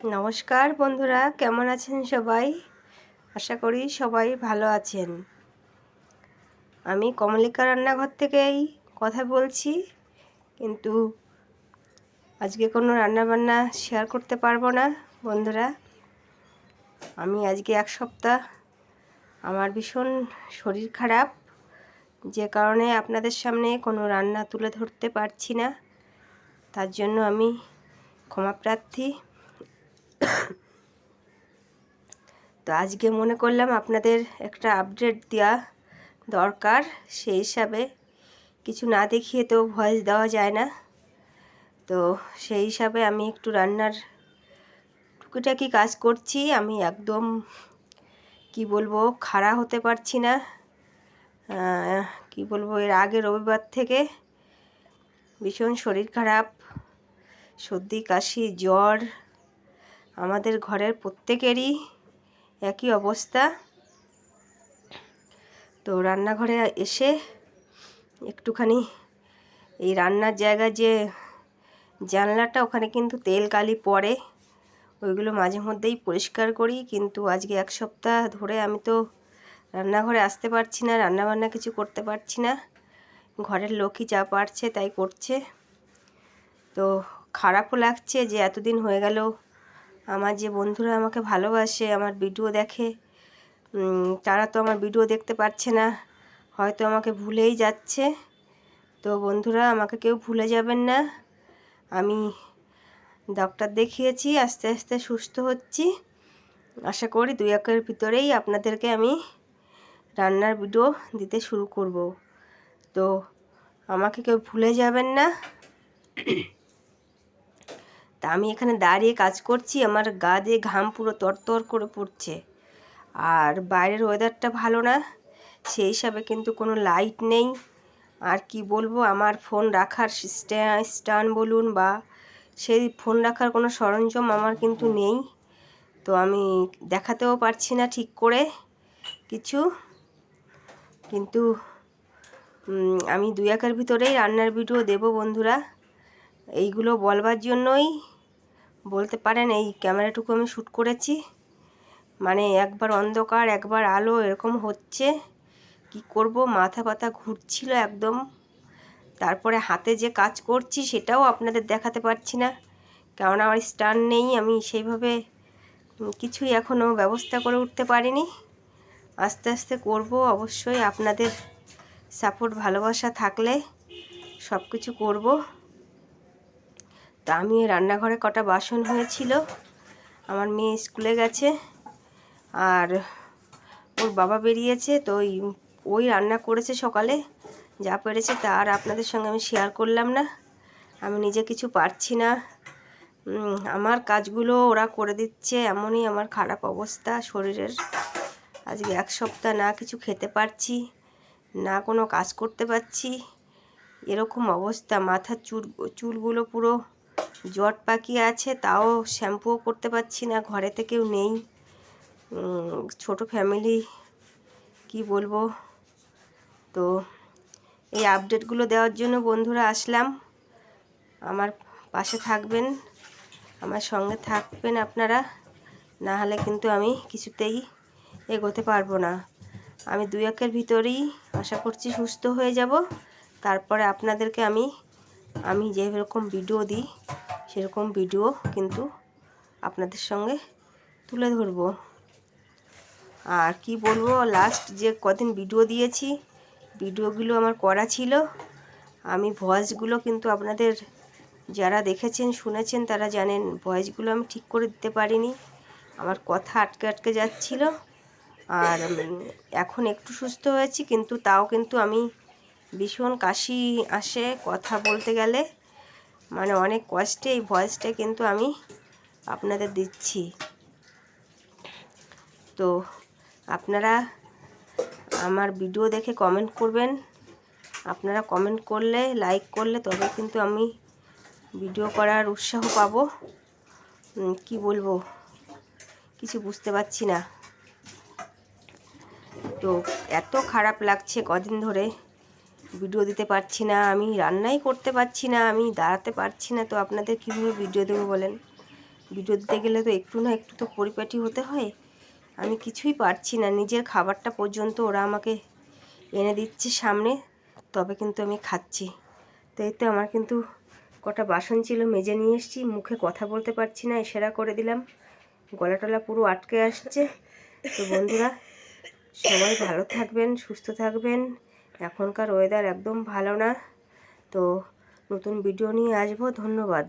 নমস্কার বন্ধুরা, কেমন আছেন সবাই? আশা করি সবাই ভালো আছেন। আমি কমলিকা রান্নাঘর থেকেই কথা বলছি, কিন্তু আজকে কোনো রান্নাবান্না শেয়ার করতে পারব না, বন্ধুরা। আমি আজকে এক সপ্তাহ আমার ভীষণ শরীর খারাপ, যে কারণে আপনাদের সামনে কোনো রান্না তুলে ধরতে পারছি না। তার জন্য আমি ক্ষমা প্রার্থী তো আজকে মনে করলাম আপনাদের একটা আপডেট দেওয়া দরকার, সেই হিসাবে কিছু না দেখিয়ে তো ভয়েস দেওয়া যায় না। তো সেই হিসাবে আমি একটু রান্নার টুকিটাকি কাজ করছি, আমি একদম কি বলব, খাড়া হতে পারছি না। কি বলব, এর আগে রবিবার থেকে ভীষণ শরীর খারাপ, সর্দি, কাশি, জ্বর আমাদের ঘরের প্রত্যেকেরই একই অবস্থা। তো রান্নাঘরে এসে একটুখানি এই রান্নার জায়গায় যে জানলাটা, ওখানে কিন্তু তেল কালি পড়ে। ওইগুলো মাঝে মধ্যেই পরিষ্কার করি, কিন্তু আজকে এক সপ্তাহ ধরে আমি তো রান্নাঘরে আসতে পারছি না, রান্নাবান্না কিছু করতে পারছি না। ঘরের লোকই যা পারছে তাই করছে। তো খারাপও লাগছে যে এতদিন হয়ে গেল আমার যে বন্ধুরা আমাকে ভালোবাসে, আমার ভিডিও দেখে তারা তো আমার ভিডিও দেখতে পাচ্ছে না। হয়তো আমাকে ভুলেই যাচ্ছে। তো বন্ধুরা, আমাকে কেউ ভুলে যাবেন না। আমি ডক্টর দেখিয়েছি, আস্তে আস্তে সুস্থ হচ্ছি। আশা করি দুই একের ভিতরেই আপনাদেরকে আমি রান্নার ভিডিও দিতে শুরু করব। তো আমাকে কেউ ভুলে যাবেন না। তা আমি এখানে দাঁড়িয়ে কাজ করছি, আমার গা দিয়ে ঘাম পুরো তরতর করে পড়ছে। আর বাইরের ওয়েদারটা ভালো না, সেই হিসাবে কিন্তু কোনো লাইট নেই। আর কি বলব, আমার ফোন রাখার স্ট্যান্ড বলুন বা সেই ফোন রাখার কোনো সরঞ্জাম আমার কিন্তু নেই। তো আমি দেখাতেও পারছি না ঠিক করে কিছু। কিন্তু আমি দুই একের ভিতরেই রান্নার ভিডিও দেব বন্ধুরা। এইগুলো বলবার জন্যই বলতে পারেন এই ক্যামেরাটুকু আমি শ্যুট করেছি। মানে একবার অন্ধকার, একবার আলো, এরকম হচ্ছে। কি করব? মাথা পাতা ঘুরছিল একদম। তারপরে হাতে যে কাজ করছি সেটাও আপনাদের দেখাতে পারছি না। কারণ আমার স্টান নেই, আমি সেইভাবে কিছুই এখনও ব্যবস্থা করে উঠতে পারিনি। আস্তে আস্তে করব, অবশ্যই আপনাদের সাপোর্ট, ভালোবাসা থাকলে সব কিছু করব। তা আমি রান্নাঘরে কটা বাসন হয়েছিল। আমার মেয়ে স্কুলে গেছে আর ওর বাবা বেরিয়েছে, তো ওই ওই রান্না করেছে সকালে, যা পেরেছে তা আর আপনাদের সঙ্গে আমি শেয়ার করলাম না। আমি নিজে কিছু পারছি না। আমার কাজগুলো ওরা করে দিচ্ছে, এমনই আমার খারাপ অবস্থা শরীরের। আজকে এক সপ্তাহ না কিছু খেতে পারছি, না কোনো কাজ করতে পারছি। এরকম অবস্থা, মাথার চুল, চুলগুলো পুরো জট পাখি আছে, তাও শ্যাম্পুও করতে পারছি না ঘরেতে কেউ নেই। ছোট ফ্যামিলি কি বলব? তো এই আপডেটগুলো দেওয়ার জন্য বন্ধুরা আসলাম। আমার পাশে থাকবেন, আমার সঙ্গে থাকবেন আপনারা। না হলে কিন্তু আমি কিছুতেই এগোতে পারব না। আমি দুই একের ভিতরেই আশা করছি সুস্থ হয়ে যাব। তারপরে আপনাদেরকে আমি আমি যেরকম ভিডিও দিই, সেরকম ভিডিও কিন্তু আপনাদের সঙ্গে তুলে ধরব। আর কি বলব লাস্ট যে কদিন ভিডিও দিয়েছি ভিডিওগুলো আমার করা ছিল। আমি ভয়েসগুলো কিন্তু আপনাদের যারা দেখেছেন, শুনেছেন, তারা জানেন ভয়েসগুলো আমি ঠিক করে দিতে পারিনি। আমার কথা আটকে আটকে যাচ্ছিল। আর এখন একটু সুস্থ হয়েছি, কিন্তু তাও কিন্তু আমি ভীষণ কাশি আসে কথা বলতে গেলে। মানে অনেক কষ্টে এই ভয়েসটা কিন্তু আমি আপনাদের দিচ্ছি। তো আপনারা আমার ভিডিও দেখে কমেন্ট করবেন। আপনারা কমেন্ট করলে লাইক করলে তবে কিন্তু আমি ভিডিও করার উৎসাহ পাবো। কি বলব? কিছু বুঝতে পারছি না। তো এত খারাপ লাগছে কদিন ধরে। ভিডিও দিতে পারছি না, আমি রান্নাই করতে পারছি না, আমি দাঁড়াতে পারছি না, তো আপনাদের কীভাবে ভিডিও দেবো বলেন? ভিডিও দিতে গেলে তো একটু না একটু তো পরিপাটি হতে হয়। আমি কিছুই পারছি না, নিজের খাবারটা পর্যন্ত ওরা আমাকে এনে দিচ্ছে সামনে, তবে কিন্তু আমি খাচ্ছি। তো তো আমার কিন্তু কটা বাসন ছিল, মেজে নিয়ে এসেছি, মুখে কথা বলতে পারছি না, ইশারা করে দিলাম। গলা টলা পুরো আটকে আসছে। তো বন্ধুরা, সবাই ভালো থাকবেন, সুস্থ থাকবেন। এখনকার ওয়েদার একদম ভালো না। তো নতুন ভিডিও নিয়ে আসব। ধন্যবাদ।